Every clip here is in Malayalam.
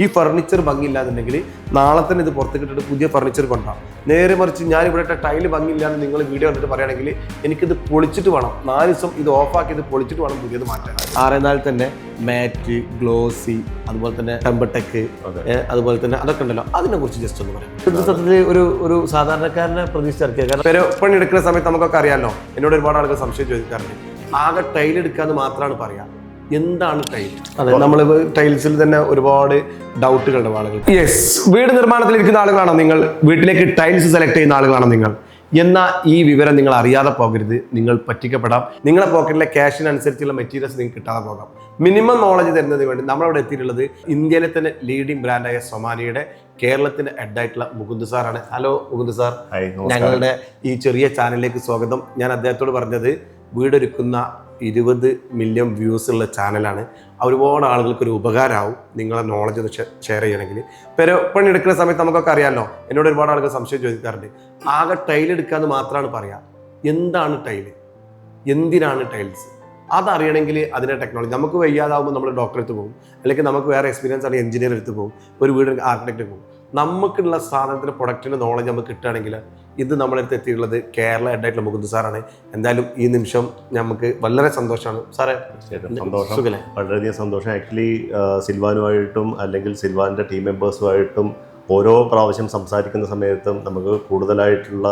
ഈ ഫർണിച്ചർ ഭംഗിയില്ലാന്നുണ്ടെങ്കിൽ നാളെ തന്നെ ഇത് പുറത്തേക്കിട്ടിട്ട് പുതിയ ഫർണിച്ചർ കൊണ്ടാം. നേരെ മറിച്ച് ഞാൻ ഇവിടെ ടൈൽ ഭംഗിയില്ലാന്ന് നിങ്ങൾ വീഡിയോ കണ്ടിട്ട് പറയുകയാണെങ്കിൽ എനിക്കിത് പൊളിച്ചിട്ട് വേണം. നാല് ദിവസം ഇത് ഓഫാക്കി ഇത് പൊളിച്ചിട്ട് വേണം പുതിയത് മാറ്റാൻ. ആറേനാൾ തന്നെ മാറ്റ് ഗ്ലോസി അതുപോലെ തന്നെ ടെമ്പടെക്ക് അതുപോലെ തന്നെ അതൊക്കെ ഉണ്ടല്ലോ. അതിനെ കുറിച്ച് ജസ്റ്റ് ഒന്ന് പറയാം. ഇത് സത്യത്തിൽ ഒരു ഒരു സാധാരണക്കാരനെ പ്രതീക്ഷ ഇറക്കിയ കാരണം ഒരു പണി എടുക്കുന്ന സമയത്ത് നമുക്കൊക്കെ അറിയാമല്ലോ എന്നോട് ഒരുപാട് ആളുകൾ സംശയം ചോദിക്കാറുണ്ട്. ആകെ ടൈൽ എടുക്കാന്ന് മാത്രമാണ് പറയാ. എന്താണ് ടൈൽ അതെ നമ്മൾ ടൈൽസിൽ തന്നെ ഒരുപാട് ഡൗട്ടുകളുടെ ആളുകൾ. യെസ് വീട് നിർമ്മാണത്തിൽ ഇരിക്കുന്ന ആളുകളാണോ നിങ്ങൾ? വീട്ടിലേക്ക് ടൈൽസ് സെലക്ട് ചെയ്യുന്ന ആളുകളാണോ നിങ്ങൾ? എന്നാൽ ഈ വിവരം നിങ്ങൾ അറിയാതെ പോകരുത്. നിങ്ങൾ പറ്റിക്കപ്പെടാം. നിങ്ങളുടെ പോക്കറ്റിലെ ക്യാഷിനനുസരിച്ചുള്ള മെറ്റീരിയൽസ് നിങ്ങൾക്ക് കിട്ടാതെ പോകാം. മിനിമം നോളജ് തരുന്നതിന് വേണ്ടി നമ്മളവിടെ എത്തിയിട്ടുള്ളത് ഇന്ത്യയിലെ തന്നെ ലീഡിംഗ് ബ്രാൻഡായ സൊമാനിയുടെ കേരളത്തിന്റെ ഹെഡായിട്ടുള്ള മുകുന്ദ് സാറാണ് ഹലോ മുകുന്ദ് സാർ ഞങ്ങളുടെ ഈ ചെറിയ ചാനലിലേക്ക് സ്വാഗതം. ഞാൻ അദ്ദേഹത്തോട് പറഞ്ഞത് വീടൊരുക്കുന്ന ഇരുപത് മില്യൺ വ്യൂസ് ഉള്ള ചാനലാണ് ഒരുപാട് ആളുകൾക്ക് ഒരു ഉപകാരമാവും. നിങ്ങളെ നോളജ് ഒന്ന് ഷെയർ ചെയ്യണമെങ്കിൽ. പെരോ പണി എടുക്കുന്ന സമയത്ത് നമുക്കൊക്കെ അറിയാമല്ലോ എന്നോട് ഒരുപാട് ആളുകൾ സംശയം ചോദിക്കാറുണ്ട്. ആകെ ടൈൽ എടുക്കുക എന്ന് മാത്രമാണ് പറയാ. എന്താണ് ടൈൽ എന്തിനാണ് ടൈൽസ് അതറിയണമെങ്കിൽ അതിന്റെ ടെക്നോളജി നമുക്ക് വയ്യാതാവുമ്പോൾ നമ്മൾ ഡോക്ടറെ അടുത്ത് പോകും. അല്ലെങ്കിൽ നമുക്ക് വേറെ എക്സ്പീരിയൻസ് ആണ് എഞ്ചിനീയർ എടുത്ത് പോകും. ഒരു വീട് ആർക്കിടെക്റ്റ് പോകും. നമുക്കുള്ള സാധനത്തിന്റെ പ്രൊഡക്റ്റിന്റെ നോളജ് നമുക്ക് കിട്ടുകയാണെങ്കിൽ ഇത് നമ്മളടുത്ത് എത്തിയിട്ടുള്ളത് കേരള ഹെഡായിട്ടുള്ള മുകുന്ദ് സാറാണ് എന്തായാലും ഈ നിമിഷം നമുക്ക് വളരെ സന്തോഷമാണ് സാറേ സന്തോഷം. വളരെയധികം സന്തോഷം. ആക്ച്വലി സിൽവാനുമായിട്ടും അല്ലെങ്കിൽ സിൽവാന്റെ ടീം മെമ്പേഴ്സുമായിട്ടും ഓരോ പ്രാവശ്യം സംസാരിക്കുന്ന സമയത്തും നമുക്ക് കൂടുതലായിട്ടുള്ള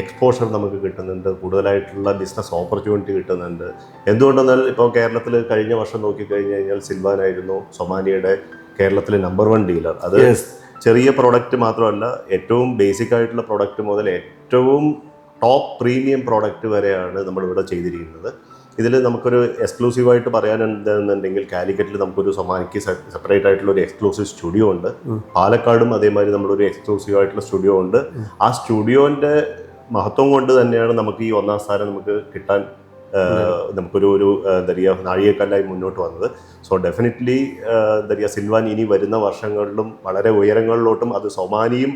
എക്സ്പോഷർ നമുക്ക് കിട്ടുന്നുണ്ട്. കൂടുതലായിട്ടുള്ള ബിസിനസ് ഓപ്പർച്യൂണിറ്റി കിട്ടുന്നുണ്ട്. എന്തുകൊണ്ടെന്നാൽ ഇപ്പോൾ കേരളത്തിൽ കഴിഞ്ഞ വർഷം നോക്കിക്കഴിഞ്ഞ് കഴിഞ്ഞാൽ സിൽവാനായിരുന്നു സൊമാനിയുടെ കേരളത്തിലെ നമ്പർ വൺ ഡീലർ അത്. ചെറിയ പ്രോഡക്റ്റ് മാത്രമല്ല ഏറ്റവും ബേസിക് ആയിട്ടുള്ള പ്രോഡക്റ്റ് മുതൽ ഏറ്റവും ടോപ്പ് പ്രീമിയം പ്രോഡക്റ്റ് വരെയാണ് നമ്മളിവിടെ ചെയ്തിരിക്കുന്നത്. ഇതിൽ നമുക്കൊരു എക്സ്ക്ലൂസീവായിട്ട് പറയാൻ എന്താണെന്നുണ്ടെങ്കിൽ കാലിക്കറ്റിൽ നമുക്കൊരു സൊമാനിക്ക് സെപ്പറേറ്റ് ആയിട്ടുള്ള ഒരു എക്സ്ക്ലൂസീവ് സ്റ്റുഡിയോ ഉണ്ട്. പാലക്കാടും അതേമാതിരി നമ്മളൊരു എക്സ്ക്ലൂസീവ് ആയിട്ടുള്ള സ്റ്റുഡിയോ ഉണ്ട്. ആ സ്റ്റുഡിയോന്റെ മഹത്വം കൊണ്ട് തന്നെയാണ് നമുക്ക് ഈ ഒന്നാം സ്ഥാനം നമുക്ക് കിട്ടാൻ നമുക്കൊരു ഒരു ദരിയ എന്താ പറയുക നാഴികക്കല്ലായി മുന്നോട്ട് വന്നത്. സോ ഡെഫിനറ്റ്ലി ദരിയ പറയുക സിൽവാൻ ഇനി വരുന്ന വർഷങ്ങളിലും വളരെ ഉയരങ്ങളിലോട്ടും അത് സൊമാനിയും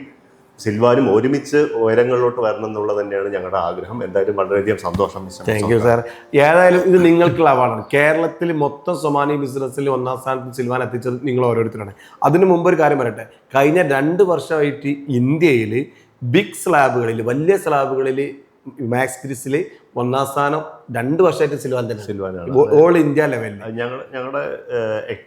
സിൽവാനും ഒരുമിച്ച് ഉയരങ്ങളിലോട്ട് വരണം എന്നുള്ളത് തന്നെയാണ് ഞങ്ങളുടെ ആഗ്രഹം. എന്തായാലും വളരെയധികം സന്തോഷം താങ്ക് യു സാർ ഏതായാലും ഇത് നിങ്ങൾക്കുള്ള അവാർഡാണ്. കേരളത്തിൽ മൊത്തം സൊമാനി ബിസിനസ്സിൽ ഒന്നാം സ്ഥാനത്ത് സിൽവാൻ എത്തിച്ചത് നിങ്ങൾ ഓരോരുത്തരാണ്. അതിനു മുമ്പ് ഒരു കാര്യം പറയട്ടെ. കഴിഞ്ഞ രണ്ട് വർഷമായിട്ട് ഇന്ത്യയിൽ ബിഗ് സ്ലാബുകളിൽ വലിയ സ്ലാബുകളിൽ മാക്സ് ക്രിസിൽ ഒന്നാം സ്ഥാനം രണ്ട് വർഷമായിട്ട് സിൽവാൻ തന്നെ സിൽവാനാണ് ഓൾ ഇന്ത്യ ലെവലിൽ ഞങ്ങൾ ഞങ്ങളുടെ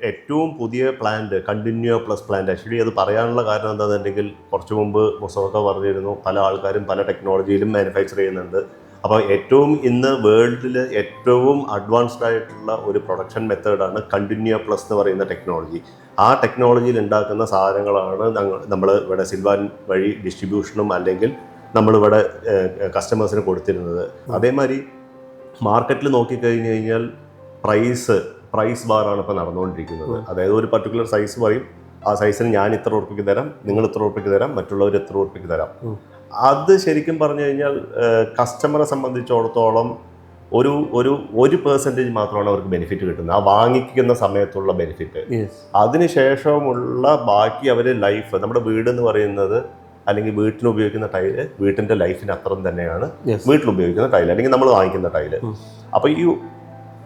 ഏറ്റവും പുതിയ plant continue plus plant actually അത് പറയാനുള്ള കാരണം എന്താണെന്നുണ്ടെങ്കിൽ കുറച്ച് മുമ്പ് മുസോക്ക പറഞ്ഞിരുന്നു പല ആൾക്കാരും പല ടെക്നോളജിയിലും മാനുഫാക്ചർ ചെയ്യുന്നുണ്ട്. അപ്പോൾ ഏറ്റവും ഇന്ന് വേൾഡിൽ ഏറ്റവും അഡ്വാൻസ്ഡ് ആയിട്ടുള്ള ഒരു പ്രൊഡക്ഷൻ മെത്തേഡാണ് കണ്ടിന്യൂ പ്ലസ് എന്ന് പറയുന്ന ടെക്നോളജി ആ ടെക്നോളജിയിൽ ഉണ്ടാക്കുന്ന സാധനങ്ങളാണ് നമ്മൾ ഇവിടെ സിൽവാൻ വഴി ഡിസ്ട്രിബ്യൂഷനും അല്ലെങ്കിൽ നമ്മളിവിടെ കസ്റ്റമേഴ്സിന് കൊടുത്തിരുന്നത്. അതേമാതിരി മാർക്കറ്റിൽ നോക്കിക്കഴിഞ്ഞ് കഴിഞ്ഞാൽ പ്രൈസ് പ്രൈസ് ബാറാണ് ഇപ്പോൾ നടന്നുകൊണ്ടിരിക്കുന്നത്. അതായത് ഒരു പർട്ടിക്കുലർ സൈസ് പറയും ആ സൈസിന് ഞാൻ ഇത്ര ഉറപ്പിക്ക് തരാം നിങ്ങൾ ഇത്ര ഉറപ്പിക്ക് തരാം മറ്റുള്ളവർ ഇത്ര ഉറപ്പിക്ക് തരാം. അത് ശരിക്കും പറഞ്ഞു കഴിഞ്ഞാൽ കസ്റ്റമറെ സംബന്ധിച്ചിടത്തോളം ഒരു ഒരു ഒരു പേഴ്സന്റേജ് മാത്രമാണ് അവർക്ക് ബെനിഫിറ്റ് കിട്ടുന്നത്. ആ വാങ്ങിക്കുന്ന സമയത്തുള്ള ബെനിഫിറ്റ് അതിനുശേഷമുള്ള ബാക്കി അവർ ലൈഫ് നമ്മുടെ വീട് എന്ന് പറയുന്നത് അല്ലെങ്കിൽ വീട്ടിന് ഉപയോഗിക്കുന്ന ടൈൽ വീട്ടിന്റെ ലൈഫിന് അത്രയും തന്നെയാണ്. വീട്ടിൽ ഉപയോഗിക്കുന്ന ടൈൽ അല്ലെങ്കിൽ നമ്മൾ വാങ്ങിക്കുന്ന ടൈൽ അപ്പൊ അപ്പോൾ ഈ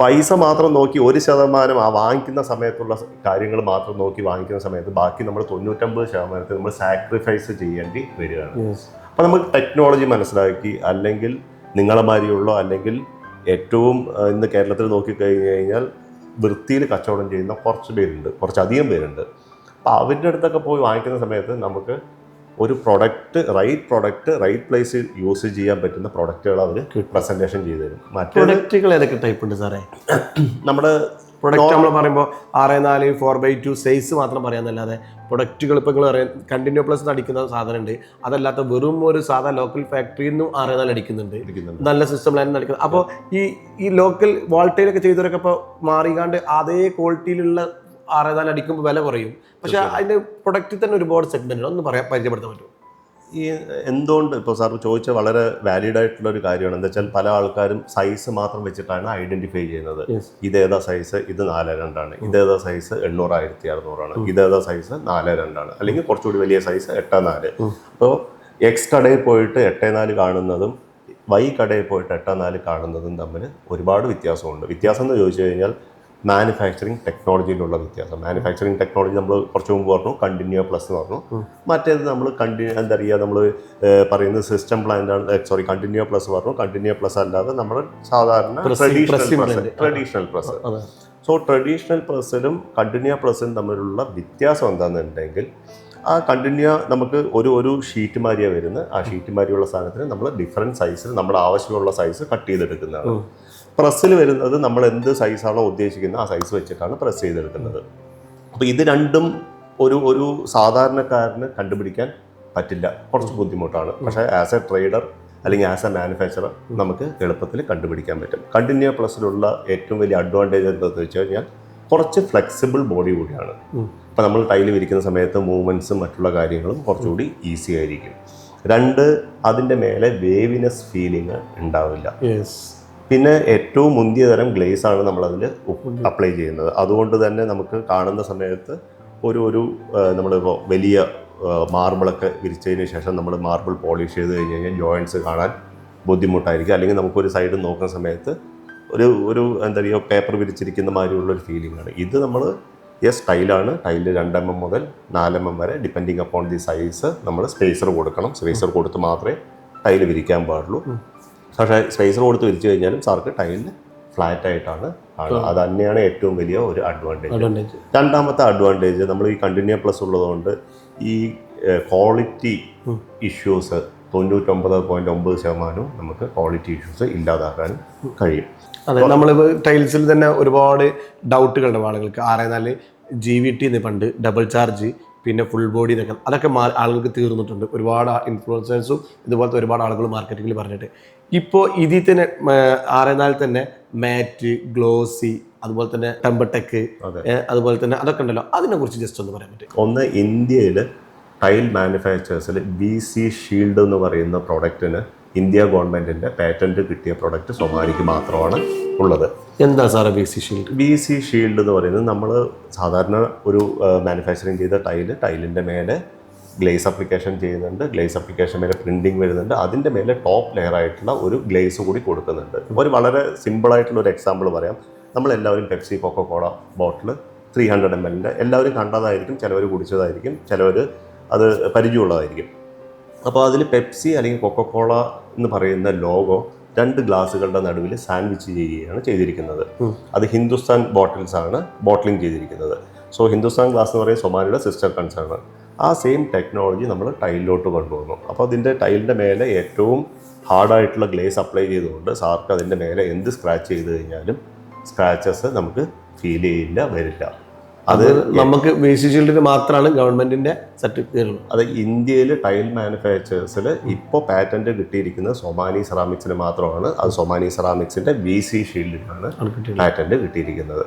പൈസ മാത്രം നോക്കി ഒരു ശതമാനം ആ വാങ്ങിക്കുന്ന സമയത്തുള്ള കാര്യങ്ങൾ മാത്രം നോക്കി വാങ്ങിക്കുന്ന സമയത്ത് ബാക്കി നമ്മൾ തൊണ്ണൂറ്റമ്പത് ശതമാനത്തിൽ നമ്മൾ സാക്രിഫൈസ് ചെയ്യേണ്ടി വരികയാണ്. അപ്പോൾ നമുക്ക് ടെക്നോളജി മനസ്സിലാക്കി അല്ലെങ്കിൽ നിങ്ങളെ മാതിരിയുള്ള അല്ലെങ്കിൽ ഏറ്റവും ഇന്ന് കേരളത്തിൽ നോക്കിക്കഴിഞ്ഞ് കഴിഞ്ഞാൽ വൃത്തിയിൽ കച്ചവടം ചെയ്യുന്ന കുറച്ച് പേരുണ്ട് കുറച്ചധികം പേരുണ്ട്. അപ്പോൾ അവരുടെ അടുത്തൊക്കെ പോയി വാങ്ങിക്കുന്ന സമയത്ത് നമുക്ക് ഒരു പ്രൊഡക്റ്റ് റൈറ്റ് പ്രൊഡക്റ്റ് റൈറ്റ് പ്ലേസിൽ യൂസ് ചെയ്യാൻ പറ്റുന്ന പ്രൊഡക്റ്റുകൾ അവർ പ്രസന്റേഷൻ ചെയ്തു തരും മറ്റു പ്രൊഡക്റ്റുകൾ ഏതൊക്കെ ടൈപ്പ് ഉണ്ട് സാറേ? നമ്മുടെ പ്രൊഡക്റ്റ് നമ്മൾ പറയുമ്പോൾ ആറ് നാല് ഫോർ ബൈ ടു സൈസ് മാത്രം പറയാമെന്നല്ലാതെ പ്രൊഡക്റ്റുകൾ ഇപ്പോൾ നിങ്ങൾ പറയാം കണ്ടിന്യൂ പ്ലസ് അടിക്കുന്ന സാധനമുണ്ട് അതല്ലാത്ത വെറും ഒരു സാധാ ലോക്കൽ ഫാക്ടറിയിൽ നിന്നും ആറ് നാല് അടിക്കുന്നുണ്ട്. നല്ല സിസ്റ്റം ലൈൻ അടിക്കുന്നത് അപ്പോൾ ഈ ഈ ലോക്കൽ വാൾട്ടയിലൊക്കെ ചെയ്തവരൊക്കെ ഇപ്പോൾ മാറിക്കാണ്ട് അതേ ക്വാളിറ്റിയിലുള്ള ആറ് നാല് അടിക്കുമ്പോൾ വില കുറയും. പക്ഷേ അതിന്റെ പ്രൊഡക്റ്റിൽ തന്നെ ഒരുപാട് സെഗ്മെന്റ് ഒന്ന് പറയാൻ പരിചയപ്പെടുത്താൻ പറ്റും ഈ എന്തുകൊണ്ട് ഇപ്പോൾ സാർ ചോദിച്ച വളരെ വാലിഡ് ആയിട്ടുള്ള ഒരു കാര്യമാണ്. എന്താ വെച്ചാൽ പല ആൾക്കാരും സൈസ് മാത്രം വെച്ചിട്ടാണ് ഐഡന്റിഫൈ ചെയ്യുന്നത്. ഇതേതാ സൈസ് ഇത് നാല് രണ്ടാണ് ഇതേതാ സൈസ് എണ്ണൂറായിരത്തി അറുന്നൂറാണ് ഇതേതാ സൈസ് നാല് രണ്ടാണ് അല്ലെങ്കിൽ കുറച്ചുകൂടി വലിയ സൈസ് എട്ട് നാല് അപ്പോൾ എക്സ് കടയിൽ പോയിട്ട് എട്ട് നാല് കാണുന്നതും വൈ കടയിൽ പോയിട്ട് എട്ട് നാല് കാണുന്നതും തമ്മിൽ ഒരുപാട് വ്യത്യാസമുണ്ട്. വ്യത്യാസം എന്ന് ചോദിച്ചു കഴിഞ്ഞാൽ മാനുഫാക്ചറിങ് ടെക്നോളജിയിലുള്ള വ്യത്യാസം. മാനുഫാക്ചറിങ് ടെക്നോളജി നമ്മൾ കുറച്ച് മുമ്പ് പറഞ്ഞു കണ്ടിന്യൂ പ്ലസ് എന്ന് പറഞ്ഞു. മറ്റേത് നമ്മൾ കണ്ടിന്യൂ എന്താ പറയുക നമ്മൾ പറയുന്നത് സിസ്റ്റം പ്ലാന്റ് ആണ് സോറി കണ്ടിന്യൂ പ്ലസ് പറഞ്ഞു. കണ്ടിന്യൂ പ്ലസ് അല്ലാതെ നമ്മൾ സാധാരണ traditional plus press blend. Traditional press അതെ. സോ ട്രഡീഷണൽ പ്രസ്സിലും കണ്ടിന്യൂ പ്രസ്സിലും തമ്മിലുള്ള വ്യത്യാസം എന്താണെന്നുണ്ടെങ്കിൽ ആ കണ്ടിന്യൂ നമുക്ക് ഒരു ഒരു ഷീറ്റ് മാരിയാണ് വരുന്നത്. ആ ഷീറ്റ് മാരിയുള്ള സാധനത്തിന് നമ്മൾ ഡിഫറെന്റ് സൈസിൽ നമ്മുടെ ആവശ്യമുള്ള സൈസ് കട്ട് ചെയ്തെടുക്കുന്നതാണ്. പ്രസ്സിൽ വരുന്നത് നമ്മൾ എന്ത് സൈസാണോ ഉദ്ദേശിക്കുന്നത് ആ സൈസ് വെച്ചിട്ടാണ് പ്രസ് ചെയ്തെടുക്കുന്നത്. അപ്പോൾ ഇത് രണ്ടും ഒരു ഒരു സാധാരണക്കാരന് കണ്ടുപിടിക്കാൻ പറ്റില്ല. കുറച്ച് ബുദ്ധിമുട്ടാണ്. പക്ഷേ ആസ് എ ട്രേഡർ അല്ലെങ്കിൽ ആസ് എ മാനുഫാക്ചറർ നമുക്ക് എളുപ്പത്തിൽ കണ്ടുപിടിക്കാൻ പറ്റും. കണ്ടിന്യൂ പ്ലസ്സിലുള്ള ഏറ്റവും വലിയ അഡ്വാന്റേജ് എന്താണെന്ന് വെച്ച് കഴിഞ്ഞാൽ കുറച്ച് ഫ്ലെക്സിബിൾ ബോഡി കൂടിയാണ്. അപ്പോൾ നമ്മൾ ടൈൽ വിരിക്കുന്ന സമയത്ത് മൂവ്മെന്റ്സും മറ്റുള്ള കാര്യങ്ങളും കുറച്ചുകൂടി ഈസി ആയിരിക്കും. രണ്ട് അതിന്റെ മേലെ വേവിനെസ് ഫീലിംഗ് ഉണ്ടാവില്ല. പിന്നെ ഏറ്റവും മുന്തിയ തരം ഗ്ലേസ് ആണ് നമ്മളതിൽ അപ്ലൈ ചെയ്യുന്നത്. അതുകൊണ്ട് തന്നെ നമുക്ക് കാണുന്ന സമയത്ത് ഒരു ഒരു നമ്മളിപ്പോൾ വലിയ മാർബിളൊക്കെ വിരിച്ചതിന് ശേഷം നമ്മൾ മാർബിൾ പോളിഷ് ചെയ്ത് കഴിഞ്ഞ് കഴിഞ്ഞാൽ ജോയിന്റ്സ് കാണാൻ ബുദ്ധിമുട്ടായിരിക്കും. അല്ലെങ്കിൽ നമുക്കൊരു സൈഡ് നോക്കുന്ന സമയത്ത് ഒരു ഒരു എന്താ പറയുക പേപ്പർ വിരിച്ചിരിക്കുന്ന മാതിരിയുള്ള ഒരു ഫീലിംഗ് ആണ്. ഇത് നമ്മൾ യെസ് ടൈലാണ് ടൈൽ രണ്ട് എം എം മുതൽ നാല് എം എം വരെ ഡിപ്പെൻഡിങ് അപ്പോൺ ദി സൈസ് നമ്മൾ സ്പേസർ കൊടുക്കണം. സ്പേസർ കൊടുത്ത് മാത്രമേ ടൈൽ വിരിക്കാൻ പാടുള്ളൂ. പക്ഷേ സ്പേസർ കൊടുത്ത് വിരിച്ചു കഴിഞ്ഞാലും സാർക്ക് ടൈലിന് ഫ്ലാറ്റ് ആയിട്ടാണ് അത് തന്നെയാണ് ഏറ്റവും വലിയ ഒരു അഡ്വാന്റേജ് രണ്ടാമത്തെ അഡ്വാന്റേജ് നമ്മൾ ഈ കണ്ടിന്യൂ പ്ലസ് ഉള്ളതുകൊണ്ട് ഈ ക്വാളിറ്റി ഇഷ്യൂസ് തൊണ്ണൂറ്റൊമ്പത് പോയിന്റ് ഒമ്പത് ശതമാനവും നമുക്ക് ക്വാളിറ്റി ഇഷ്യൂസ് ഇല്ലാതാക്കാനും കഴിയും. അതെ നമ്മളിപ്പോൾ ടൈൽസിൽ തന്നെ ഒരുപാട് ഡൗട്ടുകളുണ്ട് ആളുകൾക്ക് ആറേ നാല് ജി വി ടി എന്ന് പണ്ട് ഡബിൾ ചാർജ് പിന്നെ ഫുൾ ബോഡി ഇതൊക്കെ. അതൊക്കെ മാ- ആളുകൾക്ക് തീർന്നിട്ടുണ്ട്. ഒരുപാട് ഇൻഫ്ലുവൻസേഴ്സും ഇതുപോലത്തെ ഒരുപാട് ആളുകൾ മാർക്കറ്റിംഗിൽ പറഞ്ഞിട്ട്. ഇപ്പോൾ ഇതിൽ തന്നെ മ, തന്നെ മാറ്റ് ഗ്ലോസി അതുപോലെ തന്നെ ടെമ്പടെക്ക് അതെ. അതുപോലെ തന്നെ അതൊക്കെ ഉണ്ടല്ലോ. അതിനെ കുറിച്ച് ജസ്റ്റ് ഒന്ന് പറയാൻ പറ്റും ഒന്ന് ഇന്ത്യയിൽ ടൈൽ മാനുഫാക്ചേഴ്സിൽ ബി സി ഷീൽഡ് എന്ന് പറയുന്ന പ്രോഡക്റ്റിന് ഇന്ത്യ ഗവൺമെന്റിന്റെ പാറ്റന്റ് കിട്ടിയ പ്രോഡക്റ്റ് സ്വകാര്യക്ക് മാത്രമാണ് ഉള്ളത്. എന്താ സാറേ B C shield B C shield എന്ന് പറയുന്നത് നമ്മൾ സാധാരണ ഒരു മാനുഫാക്ചറിങ് ചെയ്ത ടൈൽ ടൈലിന്റെ മേലെ ഗ്ലേസ് അപ്ലിക്കേഷൻ ചെയ്യുന്നുണ്ട്. ഗ്ലേസ് അപ്ലിക്കേഷൻ മേലെ പ്രിന്റിങ് വരുന്നുണ്ട്. അതിന്റെ മേലെ ടോപ്പ് ലെയർ ആയിട്ടുള്ള ഒരു ഗ്ലേസ് കൂടി കൊടുക്കുന്നുണ്ട്. ഒരു വളരെ സിമ്പിളായിട്ടുള്ള ഒരു എക്സാമ്പിൾ പറയാം. നമ്മളെല്ലാവരും Pepsi Coca Cola bottle three hundred M എല്ലിന്റെ എല്ലാവരും കണ്ടതായിരിക്കും ചിലവർ കുടിച്ചതായിരിക്കും ചിലവർ അത് പരിചയമുള്ളതായിരിക്കും. അപ്പോൾ അതിൽ പെപ്സി അല്ലെങ്കിൽ കൊക്കോകോള എന്ന് പറയുന്ന ലോഗോ രണ്ട് ഗ്ലാസുകളുടെ നടുവിൽ സാൻഡ്വിച്ച് ചെയ്യുകയാണ് ചെയ്തിരിക്കുന്നത്. അത് ഹിന്ദുസ്ഥാൻ ബോട്ടിൽസ് ആണ് ബോട്ടിലിംഗ് ചെയ്തിരിക്കുന്നത്. സോ ഹിന്ദുസ്ഥാൻ ഗ്ലാസ് എന്ന് പറയുന്നത് സൊമാനിയുടെ സിസ്റ്റർ കൺസേൺ ആ സെയിം ടെക്നോളജി നമ്മൾ ടൈലിലോട്ട് കൊണ്ടുവന്നു. അപ്പോൾ അതിന്റെ ടൈലിന്റെ മേലെ ഏറ്റവും ഹാർഡായിട്ടുള്ള ഗ്ലേസ് അപ്ലൈ ചെയ്തുകൊണ്ട് സാർക്ക് അതിന്റെ മേലെ എന്ത് സ്ക്രാച്ച് ചെയ്ത് കഴിഞ്ഞാലും സ്ക്രാച്ചസ് നമുക്ക് ഫീൽ ചെയ്യില്ല വരില്ല. അത് നമുക്ക് വേസ്റ്റ് ഷീൽഡിന് മാത്രമാണ് ഗവൺമെന്റിന്റെ സർട്ടിഫിക്കറ്റ് അത് ഇന്ത്യയിൽ ടൈൽ മാനുഫാക്ചേഴ്സിൽ ഇപ്പോൾ പാറ്റന്റ് കിട്ടിയിരിക്കുന്നത് സൊമാനി സെറാമിക്സിന് മാത്രമാണ്. അത് സൊമാനി സെറാമിക്സിന്റെ വി സി ഷീൽഡിനാണ് പാറ്റന്റ് കിട്ടിയിരിക്കുന്നത്.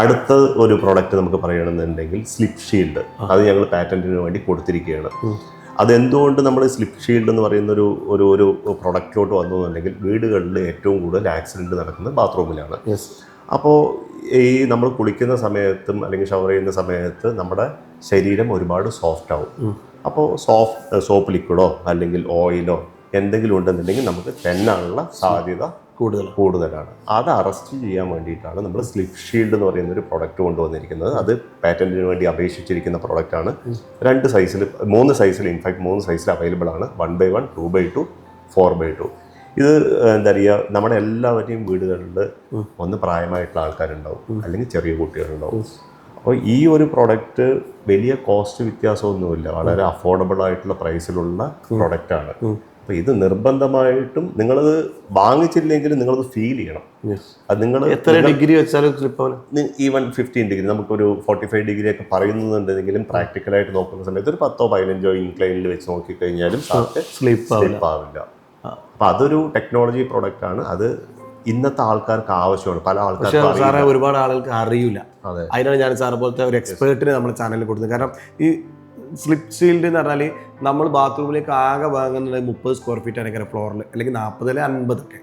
അടുത്ത ഒരു പ്രോഡക്റ്റ് നമുക്ക് പറയണമെന്നുണ്ടെങ്കിൽ സ്ലിപ്പ് ഷീൽഡ് അത് ഞങ്ങൾ പാറ്റന്റിന് വേണ്ടി കൊടുത്തിരിക്കുകയാണ്. അതെന്തുകൊണ്ട് നമ്മൾ സ്ലിപ്പ് ഷീൽഡ് എന്ന് പറയുന്ന ഒരു ഒരു ഒരു പ്രൊഡക്റ്റിലോട്ട് വന്നു എന്നുണ്ടെങ്കിൽ വീടുകളിൽ ഏറ്റവും കൂടുതൽ ആക്സിഡന്റ് നടക്കുന്നത് ബാത്റൂമിലാണ് അപ്പോൾ ഈ നമ്മൾ കുളിക്കുന്ന സമയത്തും അല്ലെങ്കിൽ ഷവർ ചെയ്യുന്ന സമയത്ത് നമ്മുടെ ശരീരം ഒരുപാട് സോഫ്റ്റ് ആവും. അപ്പോൾ സോഫ്റ്റ് സോപ്പ് ലിക്വിഡോ അല്ലെങ്കിൽ ഓയിലോ എന്തെങ്കിലും ഉണ്ടെന്നുണ്ടെങ്കിൽ നമുക്ക് തെന്നാനുള്ള സാധ്യത കൂടുതൽ കൂടുതലാണ്. അത് അറസ്റ്റ് ചെയ്യാൻ വേണ്ടിയിട്ടാണ് നമ്മൾ സ്ലിപ്പ് ഷീൽഡ് എന്ന് പറയുന്ന ഒരു പ്രൊഡക്റ്റ് കൊണ്ടുവന്നിരിക്കുന്നത്. അത് പാറ്റന്റിന് വേണ്ടി അപേക്ഷിച്ചിരിക്കുന്ന പ്രൊഡക്റ്റ് ആണ്. രണ്ട് സൈസിൽ മൂന്ന് സൈസിൽ ഇൻഫാക്ട് മൂന്ന് സൈസിൽ അവൈലബിൾ ആണ്. One by one two by two four by two ഇത് എന്താ പറയുക നമ്മുടെ എല്ലാവരുടെയും വീടുകളിൽ ഒന്ന് പ്രായമായിട്ടുള്ള ആൾക്കാരുണ്ടാവും. അല്ലെങ്കിൽ ചെറിയ കുട്ടികളുണ്ടാവും. അപ്പോൾ ഈ ഒരു പ്രോഡക്റ്റ് വലിയ കോസ്റ്റ് വ്യത്യാസമൊന്നുമില്ല. വളരെ അഫോർഡബിൾ ആയിട്ടുള്ള പ്രൈസിലുള്ള പ്രൊഡക്റ്റാണ് അപ്പോൾ ഇത് നിർബന്ധമായിട്ടും നിങ്ങളത് വാങ്ങിച്ചില്ലെങ്കിലും നിങ്ങളത് ഫീൽ ചെയ്യണം. അത് നിങ്ങൾ എത്ര ഡിഗ്രി വെച്ചാലും ഈവൻ ഫിഫ്റ്റീൻ ഡിഗ്രി നമുക്കൊരു ഫോർട്ടി ഫൈവ് ഡിഗ്രി ഒക്കെ പറയുന്നുണ്ടെങ്കിലും പ്രാക്ടിക്കലായിട്ട് നോക്കുന്ന സമയത്ത് ഒരു പത്തോ പതിനഞ്ചോ ഇൻക്ലൈനിൽ വെച്ച് നോക്കിക്കഴിഞ്ഞാലും സ്ലിപ്പ് ആവില്ല. സ്ലിപ്പ് ആവില്ല അപ്പം അതൊരു ടെക്നോളജി പ്രൊഡക്റ്റാണ് ആണ്. അത് ഇന്നത്തെ ആൾക്കാർക്ക് ആവശ്യമാണ്. പല ആൾക്കാർക്ക് സാറേ ഒരുപാട് ആളുകൾക്ക് അറിയില്ല. അതെ. അതിനാണ് ഞാൻ സാറെ പോലത്തെ ഒരു എക്സ്പേർട്ടിനെ നമ്മൾ ചാനലിൽ കൊടുത്തത്. കാരണം ഈ സ്ലിപ്പ് ഷീൽഡ് എന്ന് പറഞ്ഞാൽ നമ്മൾ ബാത്റൂമിലേക്ക് ആകെ വാങ്ങുന്നത് മുപ്പത് സ്ക്വയർ ഫീറ്റ് ആണെങ്കിൽ ഫ്ലോറിൽ അല്ലെങ്കിൽ നാൽപ്പത് അല്ലെങ്കിൽ അൻപതൊക്കെ.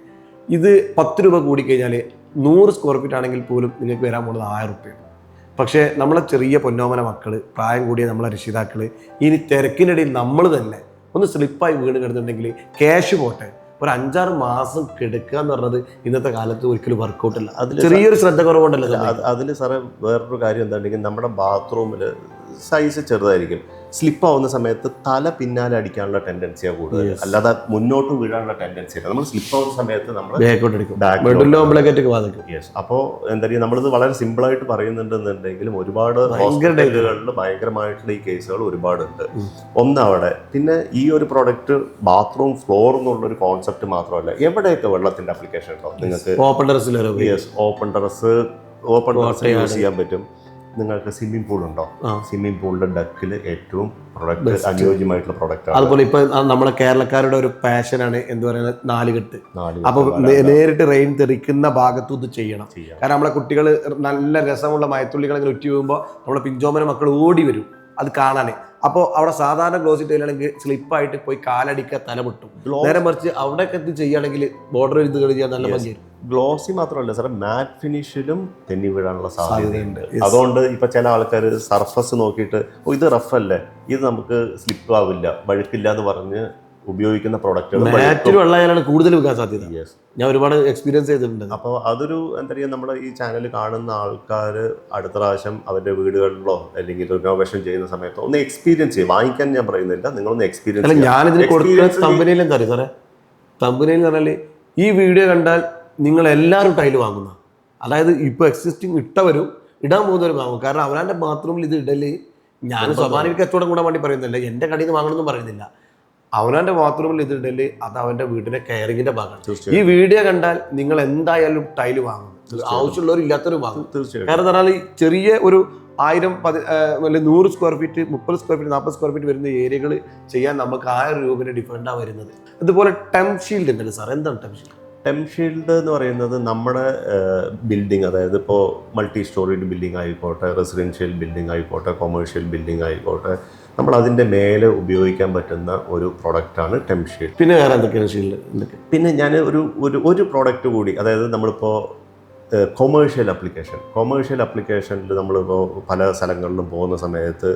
ഇത് പത്ത് രൂപ കൂടിക്കഴിഞ്ഞാൽ നൂറ് സ്ക്വയർ ഫീറ്റ് ആണെങ്കിൽ പോലും നിങ്ങൾക്ക് വരാൻ പോകുന്നത് ആയിരം റുപ്യാണ്. പക്ഷേ നമ്മളെ ചെറിയ പൊന്നോമന മക്കൾ പ്രായം കൂടിയ നമ്മളെ രക്ഷിതാക്കൾ ഇനി തിരക്കിനിടയിൽ നമ്മൾ തന്നെ ഒന്ന് സ്ലിപ്പായി വീണ് കിടന്നിട്ടുണ്ടെങ്കിൽ ക്യാഷ് പോട്ടെ. ഒരു അഞ്ചാറ് മാസം കിടക്കുക എന്ന് പറഞ്ഞത് ഇന്നത്തെ കാലത്ത് ഒരിക്കലും അല്ല. അതിൽ ചെറിയൊരു ശ്രദ്ധ കുറവുണ്ടല്ലോ. അതിൽ സാറേ വേറൊരു കാര്യം എന്താണെങ്കിൽ നമ്മുടെ ബാത്റൂമിൽ സൈസ് ചെറുതായിരിക്കും. സ്ലിപ്പ് ആവുന്ന സമയത്ത് തല പിന്നാലെ അടിക്കാനുള്ള ടെൻഡൻസിയാണ് കൂടുതൽ. അല്ലാതെ മുന്നോട്ട് വീഴാനുള്ള ടെൻഡൻസി അല്ല നമ്മൾ സ്ലിപ്പ് ആവുന്ന സമയത്ത് നമ്മൾ യെസ് അപ്പോൾ എന്താ പറയുക നമ്മളിത് വളരെ സിമ്പിളായിട്ട് പറയുന്നുണ്ടെന്നുണ്ടെങ്കിലും ഒരുപാട് ഹോസ്പിറ്റലുകളിൽ ഭയങ്കരമായിട്ടുള്ള ഈ കേസുകൾ ഒരുപാടുണ്ട്. ഒന്നവിടെ പിന്നെ ഈ ഒരു പ്രോഡക്റ്റ് ബാത്റൂം ഫ്ലോർ എന്നുള്ള ഒരു കോൺസെപ്റ്റ് മാത്രമല്ല എവിടെയൊക്കെ വെള്ളത്തിന്റെ അപ്ലിക്കേഷൻ ഉണ്ടോ? നിങ്ങൾക്ക് ഓപ്പൺ ടെറസിൽ yes open terrace open terrace use ചെയ്യാൻ പറ്റും. നിങ്ങൾക്ക് സ്വിമ്മിംഗ് പൂൾ ഉണ്ടോ. സ്വിമ്മിംഗ് പൂളിന്റെ ഡക്കിൽ ഏറ്റവും പ്രൊഡക്റ്റ് അനുയോജ്യമായിട്ടുള്ള പ്രൊഡക്റ്റ് അതുപോലെ ഇപ്പൊ നമ്മുടെ കേരളക്കാരുടെ ഒരു പാഷനാണ് എന്ത് പറയുന്നത് നാലുകെട്ട്. നാല് അപ്പൊ നേരിട്ട് റെയിൻ തെറിക്കുന്ന ഭാഗത്തു ഇത് ചെയ്യണം. കാരണം നമ്മളെ കുട്ടികൾ നല്ല രസമുള്ള മയത്തുള്ളികൾ ഇങ്ങനെ ഉറ്റി പോകുമ്പോൾ നമ്മുടെ പിഞ്ചോമന മക്കൾ ഓടി വരും. അത് കാണാനേ. അപ്പോൾ അവിടെ സാധാരണ ഗ്ലോസി ടൈലാണെങ്കിൽ സ്ലിപ്പായിട്ട് പോയി കാലടിക്കുക തല പൊട്ടും. നേരെ മറിച്ച് അവിടെയൊക്കെ ഇത് ചെയ്യുകയാണെങ്കിൽ ബോർഡർ എഴുതുകൾ ചെയ്യാൻ നല്ല ഭംഗിയായിരിക്കും. ഗ്ലോസി മാത്രമല്ല സാറേ മാറ്റ് ഫിനിഷിലും തെന്നി വീഴാനുള്ള സാധ്യതയുണ്ട്. അതുകൊണ്ട് ഇപ്പൊ ചില ആൾക്കാർ സർഫസ് നോക്കിയിട്ട് ഓ ഇത് റഫ് അല്ലേ ഇത് നമുക്ക് സ്ലിപ്പ് ആവില്ല വഴുക്കില്ല എന്ന് പറഞ്ഞ് ഉപയോഗിക്കുന്ന പ്രൊഡക്റ്റുകൾ മാറ്റിൽ കൂടുതൽ വിൽക്കാൻ സാധ്യത. ഞാൻ ഒരുപാട് എക്സ്പീരിയൻസ് ചെയ്തിട്ടുണ്ട്. അപ്പോൾ അതൊരു എന്താ പറയുക നമ്മുടെ ഈ ചാനൽ കാണുന്ന ആൾക്കാർ അടുത്ത പ്രാവശ്യം അവരുടെ വീടുകളിലോ അല്ലെങ്കിൽ റിനോവേഷൻ ചെയ്യുന്ന സമയത്തോ ഒന്ന് എക്സ്പീരിയൻസ് ചെയ്യും. വാങ്ങിക്കാൻ ഞാൻ പറയുന്നില്ല നിങ്ങളൊന്ന് എക്സ്പീരിയൻസ് ഞാനിതിന് കൊടുക്കുന്ന കമ്പനിയിൽ എന്താ അറിയാം സാറേ? കമ്പനിയിൽ എന്ന് പറഞ്ഞാൽ ഈ വീഡിയോ കണ്ടാൽ നിങ്ങൾ ടൈൽ വാങ്ങുന്ന. അതായത് ഇപ്പോൾ എക്സിസ്റ്റിംഗ് ഇട്ടവരും ഇടാൻ പോകുന്നവരും വാങ്ങും. കാരണം അവനാന്റെ ബാത്റൂമിൽ ഇത് ഇടൽ ഞാൻ സ്വാഭാവിക കച്ചവടം കൂടാൻ വേണ്ടി പറയുന്നില്ല. എന്റെ കടയിൽ നിന്ന് വാങ്ങണമെന്നും പറയുന്നില്ല. അവനാന്റെ ബാത്റൂമിൽ ഇത് ഇടൽ അത് അവന്റെ വീടിന്റെ കെയറിങ്ങിന്റെ ഭാഗമാണ്. ഈ വീഡിയോ കണ്ടാൽ നിങ്ങൾ എന്തായാലും ടൈൽ വാങ്ങും. ആവശ്യമുള്ളവർ ഇല്ലാത്തവരും വാങ്ങും. തീർച്ചയായും. കാരണം എന്ന് പറഞ്ഞാൽ ഈ ചെറിയ ഒരു ആയിരം പതി ആ, അല്ലെ നൂറ് സ്ക്വയർ ഫീറ്റ് മുപ്പത് സ്ക്വയർ ഫീറ്റ് നാൽപ്പത് സ്ക്വയർ ഫീറ്റ് വരുന്ന ഏരിയകൾ ചെയ്യാൻ നമുക്ക് ആയിരം രൂപയുടെ ഡിഫറന്റാണ് വരുന്നത്. അതുപോലെ ടെം ഷീൽഡ് ഉണ്ടല്ലോ സാർ എന്താണ് ടെം ഷീൽഡ് ടെം ഷീൽഡ് എന്ന് പറയുന്നത് നമ്മുടെ ബിൽഡിംഗ് അതായത് ഇപ്പോൾ മൾട്ടി സ്റ്റോറീഡ് ബിൽഡിംഗ് ആയിക്കോട്ടെ റെസിഡൻഷ്യൽ ബിൽഡിംഗ് ആയിക്കോട്ടെ കൊമേഴ്ഷ്യൽ ബിൽഡിംഗ് ആയിക്കോട്ടെ നമ്മൾ അതിന്റെ മേലെ ഉപയോഗിക്കാൻ പറ്റുന്ന ഒരു പ്രൊഡക്റ്റാണ് ടെം ഷീൽഡ്. പിന്നെ വേറെ എന്തൊക്കെയാണ് ഷീൽഡ്? എന്തൊക്കെ? പിന്നെ ഞാൻ ഒരു ഒരു ഒരു പ്രോഡക്റ്റ് കൂടി അതായത് നമ്മളിപ്പോൾ കൊമേഴ്ഷ്യൽ അപ്ലിക്കേഷൻ കൊമേഴ്ഷ്യൽ അപ്ലിക്കേഷനിൽ നമ്മളിപ്പോൾ പല സ്ഥലങ്ങളിലും പോകുന്ന സമയത്ത്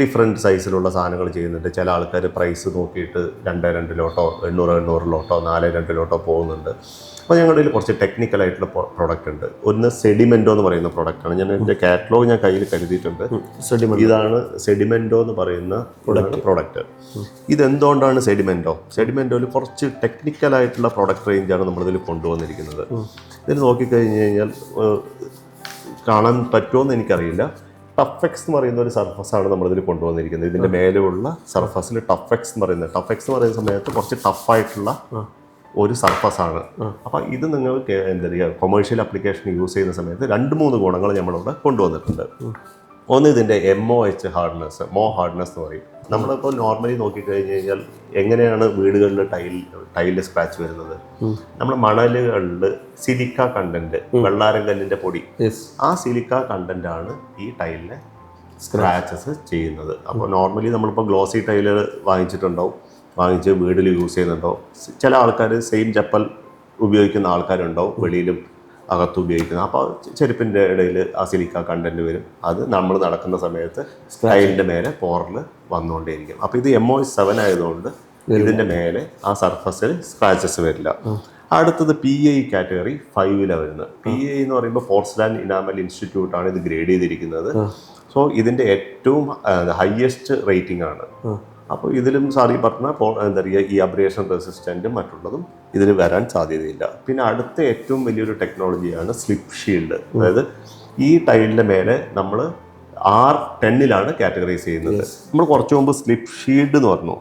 ഡിഫറെന്റ് സൈസിലുള്ള സാധനങ്ങൾ ചെയ്യുന്നുണ്ട്. ചില ആൾക്കാർ പ്രൈസ് നോക്കിയിട്ട് രണ്ട് രണ്ട് ലോട്ടോ എണ്ണൂറ് എണ്ണൂറ് ലോട്ടോ നാല് രണ്ട് ലോട്ടോ പോകുന്നുണ്ട്. അപ്പോൾ ഞങ്ങളുടെ കയ്യിൽ കുറച്ച് ടെക്നിക്കൽ ആയിട്ടുള്ള പ്രോഡക്റ്റ് ഉണ്ട്. ഒന്ന് സെഡിമെന്റോ എന്ന് പറയുന്ന പ്രോഡക്റ്റാണ് ഞാൻ എന്റെ കാറ്റലോഗ് ഞാൻ കയ്യിൽ കരുതിയിട്ടുണ്ട്. സെഡിമെന്റ് ഇതാണ് സെഡിമെന്റോ എന്ന് പറയുന്ന പ്രോഡക്റ്റ് ഇതെന്തുകൊണ്ടാണ് സെഡിമെന്റോ സെഡിമെന്റോയിൽ കുറച്ച് ടെക്നിക്കലായിട്ടുള്ള പ്രോഡക്റ്റ് റേഞ്ചാണ് നമ്മളിതിൽ കൊണ്ടുവന്നിരിക്കുന്നത്. ഇതിൽ നോക്കിക്കഴിഞ്ഞ് കഴിഞ്ഞാൽ കാണാൻ പറ്റുമോ എന്ന് എനിക്കറിയില്ല. ടഫെക്സ് എന്ന് പറയുന്ന ഒരു സർഫസാണ് നമ്മളിതിൽ കൊണ്ടുവന്നിരിക്കുന്നത്. ഇതിന്റെ മേലെയുള്ള സർഫസിൽ ടഫെക്സ് എന്ന് പറയുന്നത്. ടഫെക്സ് എന്ന് പറയുന്ന സമയത്ത് കുറച്ച് ടഫായിട്ടുള്ള ഒരു സർഫസാണ് അപ്പോൾ അപ്പം ഇത് നിങ്ങൾക്ക് എന്താ പറയുക കൊമേഴ്ഷ്യൽ ആപ്ലിക്കേഷൻ യൂസ് ചെയ്യുന്ന സമയത്ത് രണ്ട് മൂന്ന് ഗുണങ്ങൾ നമ്മളിവിടെ കൊണ്ടുവന്നിട്ടുണ്ട്. ഒന്ന് ഇതിന്റെ M O H hardness Moh hardness എന്ന് പറയും. നമ്മളിപ്പോൾ നോർമലി നോക്കിക്കഴിഞ്ഞ് കഴിഞ്ഞാൽ എങ്ങനെയാണ് വീടുകളിൽ ടൈൽ ടൈലിൽ സ്ക്രാച്ച് വരുന്നത്? നമ്മൾ മണലുകളിൽ സിലിക്ക കണ്ടന്റ് വെള്ളാരം കല്ലിന്റെ പൊടി. ആ സിലിക്ക കണ്ടന്റ് ആണ് ഈ ടൈലിനെ സ്ക്രാച്ചസ് ചെയ്യുന്നത്. അപ്പോൾ നോർമലി നമ്മളിപ്പോൾ ഗ്ലോസി ടൈൽ വാങ്ങിച്ചിട്ടുണ്ടാവും. വാങ്ങിച്ച് വീട്ടിൽ യൂസ് ചെയ്യുന്നുണ്ടോ ചില ആൾക്കാർ സെയിം ചപ്പൽ ഉപയോഗിക്കുന്ന ആൾക്കാരുണ്ടാവും വെളിയിലും. അകത്ത് ഉപയോഗിക്കുന്നത്. അപ്പോൾ ചെരുപ്പിന്റെ ഇടയിൽ ആ സിലിക്ക കണ്ടന്റ് വരും. അത് നമ്മൾ നടക്കുന്ന സമയത്ത് ടൈലിന്റെ മേലെ പോറിൽ വന്നുകൊണ്ടേയിരിക്കും. അപ്പോൾ ഇത് എം ഒ സെവൻ ആയതുകൊണ്ട് ഇതിന്റെ മേലെ ആ സർഫസിൽ സ്ക്രാച്ചസ് വരില്ല. അടുത്തത് പി ഐ കാറ്റഗറി ഫൈവിലാണ് വരുന്നത്. പി ഐ എന്ന് പറയുമ്പോൾ ഫോർസ്ലാൻഡ് ഇനാമൽ ഇൻസ്റ്റിറ്റ്യൂട്ട് ആണ് ഇത് ഗ്രേഡ് ചെയ്തിരിക്കുന്നത്. സോ ഇതിന്റെ ഏറ്റവും ഹയസ്റ്റ് റേറ്റിംഗ് ആണ്. അപ്പോൾ ഇതിലും സാർ ഈ പറഞ്ഞ പോ- എന്താ പറയുക ഈ അബ്രിയേഷൻ റെസിസ്റ്റന്റും മറ്റുള്ളതും ഇതിൽ വരാൻ സാധ്യതയില്ല. പിന്നെ അടുത്ത ഏറ്റവും വലിയൊരു ടെക്നോളജിയാണ് സ്ലിപ്പ് ഷീൽഡ് അതായത് ഈ ടൈലിന്റെ മേലെ നമ്മൾ ആർ ടെന്നിലാണ് കാറ്റഗറൈസ് ചെയ്യുന്നത്. നമ്മൾ കുറച്ച് മുമ്പ് സ്ലിപ്പ് ഷീൽഡ് എന്ന് പറഞ്ഞു.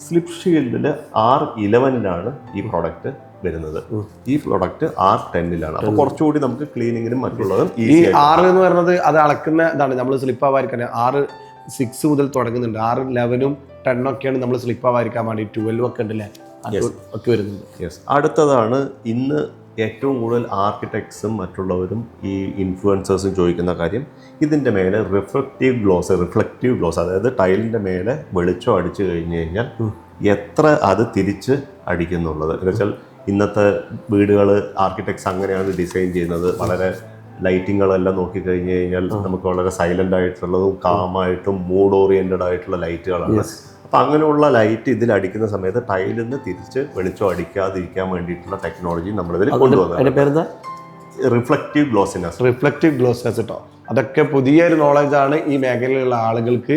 സ്ലിപ്പ് ഷീൽഡിൽ ആർ ഇലവനിലാണ് ഈ പ്രോഡക്റ്റ് വരുന്നത്. ഈ പ്രോഡക്റ്റ് ആർ ടെന്നിലാണ് അപ്പോൾ കുറച്ചുകൂടി നമുക്ക് ക്ലീനിങ്ങിനും മറ്റുള്ളതും ഈ ആർ ആറ് എന്ന് പറയുന്നത് അത് അളക്കുന്ന ഇതാണ്. നമ്മൾ സ്ലിപ്പ് ആവാതിരിക്കാൻ ആറ് സിക്സ് മുതൽ തുടങ്ങുന്നുണ്ട്. ആറ് ലെവനും ടെണ്ണും ഒക്കെയാണ് നമ്മൾ സ്ലിപ്പ് ആവാതിരിക്കാൻ വേണ്ടി ട്വൽവ് ഒക്കെ ഉണ്ടല്ലേ? ഒക്കെ വരുന്നുണ്ട്. യെസ് അടുത്തതാണ് ഇന്ന് ഏറ്റവും കൂടുതൽ ആർക്കിടെക്ട്സും മറ്റുള്ളവരും ഈ ഇൻഫ്ലുവൻസേഴ്സും ചോദിക്കുന്ന കാര്യം ഇതിന്റെ മേലെ റിഫ്ലക്റ്റീവ് ഗ്ലോസ് റിഫ്ലക്റ്റീവ് ഗ്ലോസ് അതായത് ടൈലിന്റെ മേലെ വെളിച്ചം അടിച്ചു കഴിഞ്ഞ് കഴിഞ്ഞാൽ എത്ര അത് തിരിച്ച് അടിക്കുന്നുള്ളത്? എന്നുവെച്ചാൽ ഇന്നത്തെ വീടുകൾ ആർക്കിടെക്ട്സ് അങ്ങനെയാണ് ഡിസൈൻ ചെയ്യുന്നത്. വളരെ ലൈറ്റിങ്ങുകളെല്ലാം നോക്കിക്കഴിഞ്ഞ് കഴിഞ്ഞാൽ നമുക്ക് വളരെ സൈലന്റ് ആയിട്ടുള്ളതും കാമായിട്ടും മൂഡ് ഓറിയന്റഡ് ആയിട്ടുള്ള ലൈറ്റുകളാണ് അപ്പം അങ്ങനെയുള്ള ലൈറ്റ് ഇതിൽ അടിക്കുന്ന സമയത്ത് ടൈലിൽ നിന്ന് തിരിച്ച് വെളിച്ചം അടിക്കാതിരിക്കാൻ വേണ്ടിയിട്ടുള്ള ടെക്നോളജി നമ്മളിതിൽ കൊണ്ടുവന്നത് റിഫ്ലക്റ്റീവ് ഗ്ലോസിനസ് റിഫ്ലക്റ്റീവ് ഗ്ലോസിനസ് കേട്ടോ അതൊക്കെ പുതിയൊരു നോളജാണ് ഈ മേഖലയിലുള്ള ആളുകൾക്ക്.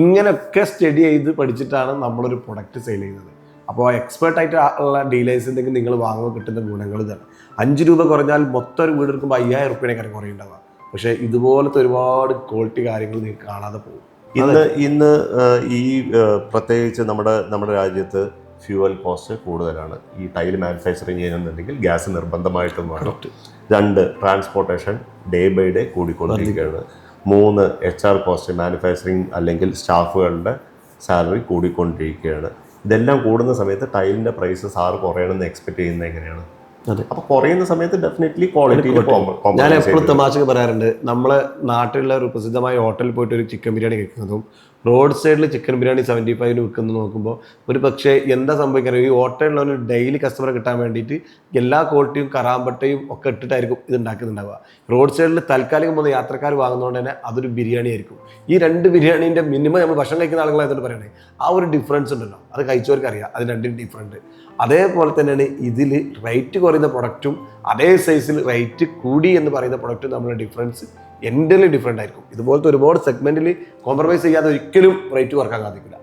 ഇങ്ങനെയൊക്കെ സ്റ്റഡി ചെയ്ത് പഠിച്ചിട്ടാണ് നമ്മളൊരു പ്രൊഡക്റ്റ് സെയിൽ ചെയ്യുന്നത്. അപ്പോൾ എക്സ്പേർട്ടായിട്ട് ഉള്ള ഡീലേഴ്സ് ഉണ്ടെങ്കിൽ നിങ്ങൾ വാങ്ങുമ്പോൾ കിട്ടുന്ന ഗുണങ്ങൾ ഇതാണ്. അഞ്ച് രൂപ കുറഞ്ഞാൽ മൊത്തം ഒരു വീട് എടുക്കുമ്പോൾ അയ്യായിരം റുപ്യയുടെ കാര്യം കുറയുണ്ടാവുക പക്ഷേ ഇതുപോലത്തെ ഒരുപാട് ക്വാളിറ്റി കാര്യങ്ങൾ നിങ്ങൾക്ക് കാണാതെ പോകും. ഇന്ന് ഇന്ന് ഈ പ്രത്യേകിച്ച് നമ്മുടെ നമ്മുടെ രാജ്യത്ത് ഫ്യൂവൽ കോസ്റ്റ് കൂടുതലാണ്. ഈ ടൈൽ മാനുഫാക്ചറിങ് ചെയ്യുന്നുണ്ടെങ്കിൽ ഗ്യാസ് നിർബന്ധമായിട്ടും വേണം. രണ്ട് ട്രാൻസ്പോർട്ടേഷൻ ഡേ ബൈ ഡേ കൂടിക്കൊണ്ടിരിക്കുകയാണ്. മൂന്ന് എച്ച് ആർ കോസ്റ്റ് മാനുഫാക്ചറിങ് അല്ലെങ്കിൽ സ്റ്റാഫുകളുടെ സാലറി കൂടിക്കൊണ്ടിരിക്കുകയാണ്. ഇതെല്ലാം കൂടുന്ന സമയത്ത് ടൈലിന്റെ പ്രൈസ് സാറ് കുറയണമെന്ന് എക്സ്പെക്റ്റ് ചെയ്യുന്നത് എങ്ങനെയാണ്? അതെ. അപ്പോൾ കുറയുന്ന സമയത്ത് ഡെഫിനറ്റ്ലി ക്വാളിറ്റി ഞാൻ എപ്പോഴും തമാശക്ക് പറയാറുണ്ട് നമ്മളെ നാട്ടിലുള്ള ഒരു പ്രസിദ്ധമായ ഹോട്ടലിൽ പോയിട്ട് ഒരു ചിക്കൻ ബിരിയാണി കഴിക്കുന്നതും റോഡ് സൈഡിൽ ചിക്കൻ ബിരിയാണി സെവന്റി ഫൈവിന് വിൽക്കുന്നത് നോക്കുമ്പോൾ ഒരു പക്ഷേ എന്താ സംഭവിക്കുന്നത് ഈ ഹോട്ടലിലുള്ള ഡെയിലി കസ്റ്റമറെ കിട്ടാൻ വേണ്ടിയിട്ട് എല്ലാ ക്വാളിറ്റിയും കറാമ്പട്ടയും ഒക്കെ ഇട്ടിട്ടായിരിക്കും ഇത് ഉണ്ടാക്കുന്നുണ്ടാവുക. റോഡ് സൈഡിൽ താൽക്കാലികം വന്ന് യാത്രക്കാർ വാങ്ങുന്നതുകൊണ്ട് തന്നെ അതൊരു ബിരിയാണി ആയിരിക്കും. ഈ രണ്ട് ബിരിയാണീന്റെ മിനിമം നമ്മൾ ഭക്ഷണം കഴിക്കുന്ന ആളുകളായതുകൊണ്ട് പറയണേ ആ ഒരു ഡിഫറൻസ് ഉണ്ടല്ലോ. അത് കഴിച്ചവർക്ക് അറിയാം. അത് രണ്ടും ഡിഫറന്റ് അതേപോലെ തന്നെയാണ് ഇതിൽ റേറ്റ് കുറയുന്ന പ്രൊഡക്റ്റും അതേ സൈസിൽ റേറ്റ് കൂടി എന്ന് പറയുന്ന പ്രൊഡക്റ്റും തമ്മിലുള്ള ഡിഫറൻസ് എന്റലി ഡിഫറെന്റ് ആയിരിക്കും. ഇതുപോലത്തെ ഒരുപാട് സെഗ്മെന്റിൽ കോംപ്രമൈസ് ചെയ്യാതെ ഒരിക്കലും റേറ്റ് കുറയ്ക്കാൻ സാധിക്കില്ല.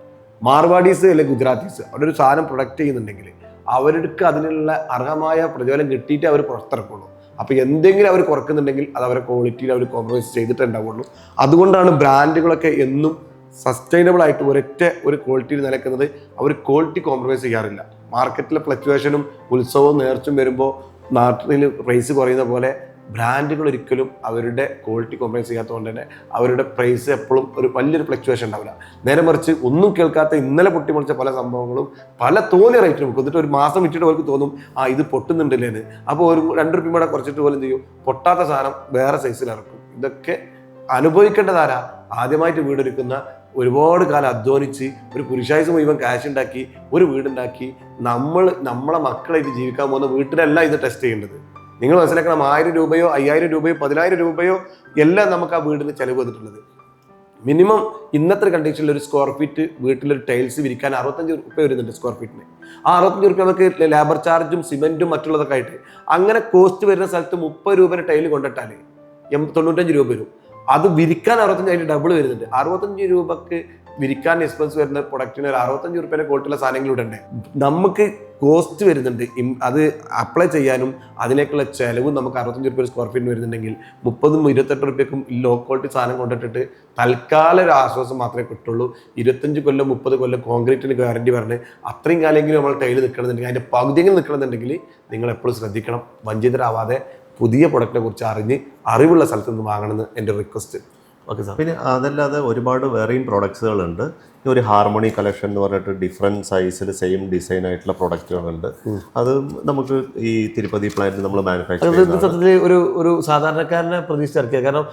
മാർവാഡീസ് അല്ലെങ്കിൽ ഗുജറാത്തീസ് ഒരു സാധനം പ്രൊഡക്റ്റ് ചെയ്യുന്നുണ്ടെങ്കിൽ അവർക്ക് അതിനുള്ള അർഹമായ പ്രതിഫലം കിട്ടിയിട്ട് അവർ പുറത്തിറക്കുള്ളൂ. അപ്പോൾ എന്തെങ്കിലും അവർ കുറക്കുന്നുണ്ടെങ്കിൽ അത് അവരെ ക്വാളിറ്റിയിൽ അവർ കോംപ്രമൈസ് ചെയ്തിട്ടേ ഉണ്ടാവുള്ളൂ അതുകൊണ്ടാണ് ബ്രാൻഡുകളൊക്കെ എന്നും സസ്റ്റൈനബിൾ ആയിട്ട് ഒരൊറ്റ ഒരു ക്വാളിറ്റിയിൽ നിലക്കുന്നത് അവർ ക്വാളിറ്റി കോംപ്രമൈസ് ചെയ്യാറില്ല. മാർക്കറ്റിലെ ഫ്ലക്ച്വേഷനും ഉത്സവവും നേർച്ചും വരുമ്പോൾ നാട്ടിൽ പ്രൈസ് കുറയുന്ന പോലെ ബ്രാൻഡുകൾ ഒരിക്കലും അവരുടെ ക്വാളിറ്റി കോംപ്രമൈസ് ചെയ്യാത്തതുകൊണ്ട് തന്നെ അവരുടെ പ്രൈസ് എപ്പോഴും ഒരു വലിയൊരു ഫ്ലക്ച്വേഷൻ ഉണ്ടാവില്ല. നേരെ മറിച്ച് ഒന്നും കേൾക്കാത്ത ഇന്നലെ പൊട്ടിമുളിച്ച പല സംഭവങ്ങളും പല തോന്നിയ റേറ്റിന് വെക്കും എന്നിട്ട് ഒരു മാസം വിറ്റിട്ട് അവർക്ക് തോന്നും ആ ഇത് പൊട്ടുന്നുണ്ടല്ലേ എന്ന് അപ്പോൾ ഒരു രണ്ട് റുപ്യ കൂടെ കുറച്ചിട്ട് പോലും ചെയ്യും. പൊട്ടാത്ത സാധനം വേറെ സൈസിൽ ഇറക്കും. ഇതൊക്കെ അനുഭവിക്കേണ്ടതാരാ ആദ്യമായിട്ട് വീടൊരുക്കുന്ന ഒരുപാട് കാലം അധ്വാനിച്ച് ഒരു പുരുഷായുസ് മുഴുവൻ ക്യാഷ് ഉണ്ടാക്കി ഒരു വീടുണ്ടാക്കി നമ്മൾ നമ്മളെ മക്കളായിട്ട് ജീവിക്കാൻ പോകുന്ന വീട്ടിലല്ല ഇത് ടെസ്റ്റ് ചെയ്യേണ്ടത്. നിങ്ങൾ മനസ്സിലാക്കണം ആയിരം രൂപയോ അയ്യായിരം രൂപയോ പതിനായിരം രൂപയോ എല്ലാം നമുക്ക് ആ വീടിന് ചെലവ് വന്നിട്ടുള്ളത്. മിനിമം ഇന്നത്തെ കണ്ടീഷനിൽ ഒരു സ്ക്വയർ ഫീറ്റ് വീട്ടിലൊരു ടൈൽസ് വിരിക്കാൻ അറുപത്തഞ്ച് റുപ്യ വരുന്നുണ്ട് സ്ക്വയർ ഫീറ്റിന് ആ അറുപത്തഞ്ച് റുപ്യ നമുക്ക് ലേബർ ചാർജും സിമെന്റും മറ്റുള്ളതൊക്കെ ആയിട്ട് അങ്ങനെ കോസ്റ്റ് വരുന്ന സ്ഥലത്ത് മുപ്പത് രൂപയുടെ ടൈൽ കൊണ്ടിട്ടാൽ എം തൊണ്ണൂറ്റഞ്ച് രൂപ വരും. അത് വിരിക്കാൻ അറുപത്തഞ്ച് അതിന് ഡബിൾ വരുന്നുണ്ട്. അറുപത്തഞ്ച് രൂപക്ക് വിരിക്കാൻ എക്സ്പെൻസ് വരുന്ന പ്രൊഡക്റ്റിന് ഒരു അറുപത്തഞ്ച് റുപ്യേന്റെ ക്വാളിറ്റിയുള്ള സാധനങ്ങൾ ഇടണ്ടേ നമുക്ക് കോസ്റ്റ് വരുന്നുണ്ട്. അത് അപ്ലൈ ചെയ്യാനും അതിലേക്കുള്ള ചെലവും നമുക്ക് അറുപത്തഞ്ച് റുപ്യ സ്ക്വയർ ഫീറ്റിന് വരുന്നുണ്ടെങ്കിൽ മുപ്പതും ഇരുപത്തെട്ട് റുപ്യക്കും ലോ ക്വാളിറ്റി സാധനം കൊണ്ടിട്ടിട്ട് തൽക്കാല ഒരു ആശ്വാസം മാത്രമേ കിട്ടുള്ളൂ. ഇരുപത്തഞ്ച് കൊല്ലം മുപ്പത് കൊല്ലം കോൺക്രീറ്റിന് ഗ്യാരണ്ടി പറഞ്ഞ് അത്രയും കാലമെങ്കിലും നമ്മൾ ടൈൽ നിൽക്കണമെന്നുണ്ടെങ്കിൽ അതിന്റെ പകുതിയെങ്കിലും നിൽക്കണമെന്നുണ്ടെങ്കിൽ നിങ്ങൾ എപ്പോഴും ശ്രദ്ധിക്കണം. വഞ്ചിതരാവാതെ പുതിയ പ്രൊഡക്റ്റിനെ കുറിച്ച് അറിഞ്ഞ് അറിവുള്ള സ്ഥലത്ത് നിന്ന് വാങ്ങണമെന്ന് എന്റെ റിക്വസ്റ്റ് ഓക്കെ സാർ പിന്നെ അതല്ലാതെ ഒരുപാട് വേറെയും പ്രോഡക്ട്സുകളുണ്ട് ഒരു ഹാർമോണി കളക്ഷൻ എന്ന് പറഞ്ഞിട്ട് ഡിഫറെന്റ് സൈസിൽ സെയിം ഡിസൈൻ ആയിട്ടുള്ള പ്രൊഡക്റ്റുകളുണ്ട് അത് നമുക്ക് ഈ തിരുപ്പതി പ്ലാന്റ് നമ്മൾ മാനുഫാക്ചർ സത്യത്തിൽ ഒരു ഒരു സാധാരണക്കാരനെ പ്രതീക്ഷിച്ചിറക്കുക കാരണം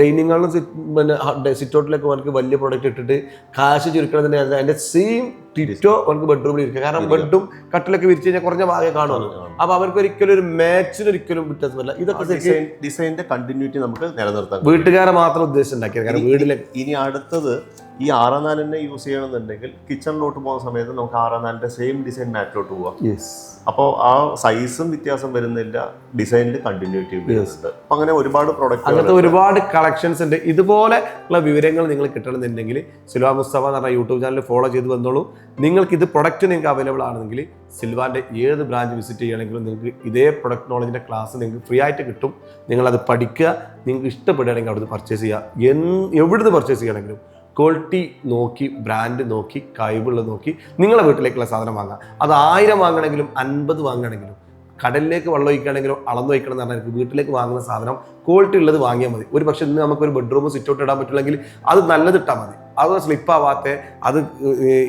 ഡൈനിങ് ഹാളിലും പിന്നെ സിറ്റൗട്ടിലൊക്കെ അവർക്ക് വലിയ പ്രൊഡക്റ്റ് ഇട്ടിട്ട് കാശ് ചുരുക്കണതിന് അതിന്റെ സെയിം ടിറ്റോ അവർക്ക് ബെഡ്റൂമിൽ ഇരിക്കുക. കാരണം ബെഡും കട്ടിലൊക്കെ വിരിച്ചു കഴിഞ്ഞാൽ കുറഞ്ഞ ഭാഗം കാണുമല്ലോ അപ്പൊ അവർക്ക് ഒരിക്കലും ഒരു മാച്ചിന് ഒരിക്കലും വ്യത്യാസമല്ല. ഇതൊക്കെ ഡിസൈൻ ഡിസൈനിന്റെ കണ്ടിന്യൂറ്റി നമുക്ക് നിലനിർത്താം. വീട്ടുകാരെ മാത്രം ഉദ്ദേശം ഉണ്ടാക്കിയത്. കാരണം വീട്ടിലെ ഇനി അടുത്തത് ഈ ആറാം നാലിനെ യൂസ് ചെയ്യണമെന്നുണ്ടെങ്കിൽ കിച്ചണിലോട്ട് പോകുന്ന സമയത്ത് നമുക്ക് ആറാം നാലിന്റെ സെയിം ഡിസൈൻ മാറ്റിലോട്ട് പോവാം. യെസ് അപ്പോൾ ആ സൈസും വ്യത്യാസം വരുന്നില്ല. ഡിസൈനിൽ കണ്ടിന്യൂറ്റി വരുന്നുണ്ട്. അപ്പം അങ്ങനെ ഒരുപാട് പ്രോഡക്റ്റ് അങ്ങനത്തെ ഒരുപാട് കളക്ഷൻസ് ഉണ്ട്. ഇതുപോലെ ഉള്ള വിവരങ്ങൾ നിങ്ങൾ കിട്ടണമെന്നുണ്ടെങ്കിൽ സിൽവാ മുസ്തഫ എന്ന് പറഞ്ഞ യൂട്യൂബ് ചാനൽ ഫോളോ ചെയ്ത് വന്നോളൂ. നിങ്ങൾക്ക് ഇത് പ്രൊഡക്റ്റ് നിങ്ങൾക്ക് അവൈലബിൾ ആണെങ്കിൽ സിൽവാന്റെ ഏത് ബ്രാഞ്ച് വിസിറ്റ് ചെയ്യണമെങ്കിലും നിങ്ങൾക്ക് ഇതേ പ്രൊഡക്റ്റ് നോളജിന്റെ ക്ലാസ് നിങ്ങൾക്ക് ഫ്രീ ആയിട്ട് കിട്ടും. നിങ്ങളത് പഠിക്കുക. നിങ്ങൾക്ക് ഇഷ്ടപ്പെടുകയാണെങ്കിൽ അവിടുന്ന് പർച്ചേസ് ചെയ്യുക. എന്ന് എവിടുന്ന് പർച്ചേസ് ചെയ്യണമെങ്കിലും ക്വാളിറ്റി നോക്കി ബ്രാൻഡ് നോക്കി കഴിവുള്ള നോക്കി നിങ്ങളെ വീട്ടിലേക്കുള്ള സാധനം വാങ്ങാം. അത് ആയിരം വാങ്ങണമെങ്കിലും അൻപത് വാങ്ങണമെങ്കിലും കടലിലേക്ക് വെള്ളം ഒഴിക്കുകയാണെങ്കിലും അളന്ന് വയ്ക്കണം എന്ന് പറഞ്ഞാൽ വീട്ടിലേക്ക് വാങ്ങുന്ന സാധനം ക്വാളിറ്റി ഉള്ളത് വാങ്ങിയാൽ മതി. ഒരു പക്ഷേ ഇന്ന് നമുക്ക് ഒരു ബെഡ്റൂം സിറ്റൗട്ട് ഇടാൻ പറ്റില്ലെങ്കിൽ അത് നല്ലത് ഇട്ടാൽ മതി. അത് സ്ലിപ്പ് ആവാത്ത അത്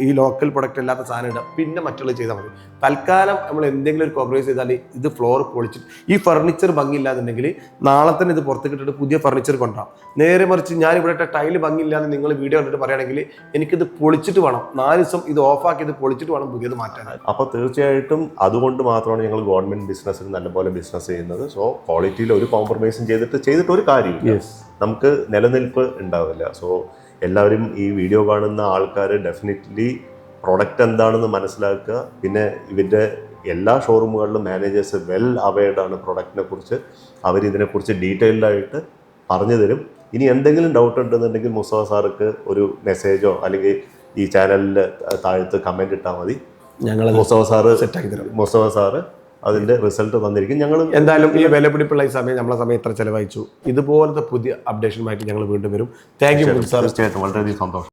ഈ ലോക്കൽ പ്രൊഡക്റ്റ് അല്ലാത്ത സാധനം ഇടാം. പിന്നെ മറ്റുള്ളത് ചെയ്താൽ മതി. തൽക്കാലം നമ്മൾ എന്തെങ്കിലും ഒരു കോംപ്രമൈസ് ചെയ്താൽ ഇത് ഫ്ലോർ പൊളിച്ചിട്ട് ഈ ഫർണിച്ചർ ഭംഗിയില്ലാന്നുണ്ടെങ്കിൽ നാളെ തന്നെ ഇത് പുറത്ത് കിട്ടിയിട്ട് പുതിയ ഫർണിച്ചർ കൊണ്ടുവരാം. നേരെ മറിച്ച് ഞാൻ ഇവിടെ ടൈൽ ഭംഗിയില്ലാന്ന് നിങ്ങൾ വീഡിയോ കണ്ടിട്ട് പറയുകയാണെങ്കിൽ എനിക്കിത് പൊളിച്ചിട്ട് വേണം. നാല് ദിവസം ഇത് ഓഫാക്കി ഇത് പൊളിച്ചിട്ട് വേണം പുതിയത് മാറ്റാൻ. അപ്പോൾ തീർച്ചയായിട്ടും അതുകൊണ്ട് മാത്രമാണ് ഞങ്ങൾ ഗവൺമെന്റ് ബിസിനസ്സിൽ നല്ലപോലെ ബിസിനസ് ചെയ്യുന്നത്. സോ ക്വാളിറ്റിയിൽ ഒരു കോംപ്രമൈസും ചെയ്തിട്ട് ചെയ്തിട്ട് ഒരു കാര്യമില്ല. നമുക്ക് നിലനിൽപ്പ് ഉണ്ടാവില്ല. സോ എല്ലാവരും ഈ വീഡിയോ കാണുന്ന ആൾക്കാർ ഡെഫിനറ്റ്ലി പ്രൊഡക്റ്റ് എന്താണെന്ന് മനസ്സിലാക്കുക. പിന്നെ ഇവരുടെ എല്ലാ ഷോറൂമുകളിലും മാനേജേഴ്സ് വെൽ അവയർഡ് ആണ് പ്രൊഡക്റ്റിനെ കുറിച്ച്. അവർ ഇതിനെക്കുറിച്ച് ഡീറ്റെയിൽഡ് ആയിട്ട് പറഞ്ഞു തരും. ഇനി എന്തെങ്കിലും ഡൗട്ട് ഉണ്ടെന്നുണ്ടെങ്കിൽ മുസ്തഫ സാർക്ക് ഒരു മെസ്സേജോ അല്ലെങ്കിൽ ഈ ചാനലിൽ താഴത്ത് കമന്റ് ഇട്ടാൽ മതി. ഞങ്ങൾ മുസ്തഫ സാറ് സെറ്റാക്കി തരും. മുസ്തഫ സാറ് അതിന്റെ റിസൾട്ട് തന്നിരിക്കും ഞങ്ങൾ എന്തായാലും ഈ വിലപിടിപ്പുള്ള ഈ സമയം നമ്മളെ സമയം ഇത്ര ചെലവഴിച്ചു. ഇതുപോലത്തെ പുതിയ അപ്ഡേഷനുമായിട്ട് ഞങ്ങൾ വീണ്ടും വരും. താങ്ക് യു സാർ തീർച്ചയായിട്ടും. വളരെയധികം സന്തോഷം.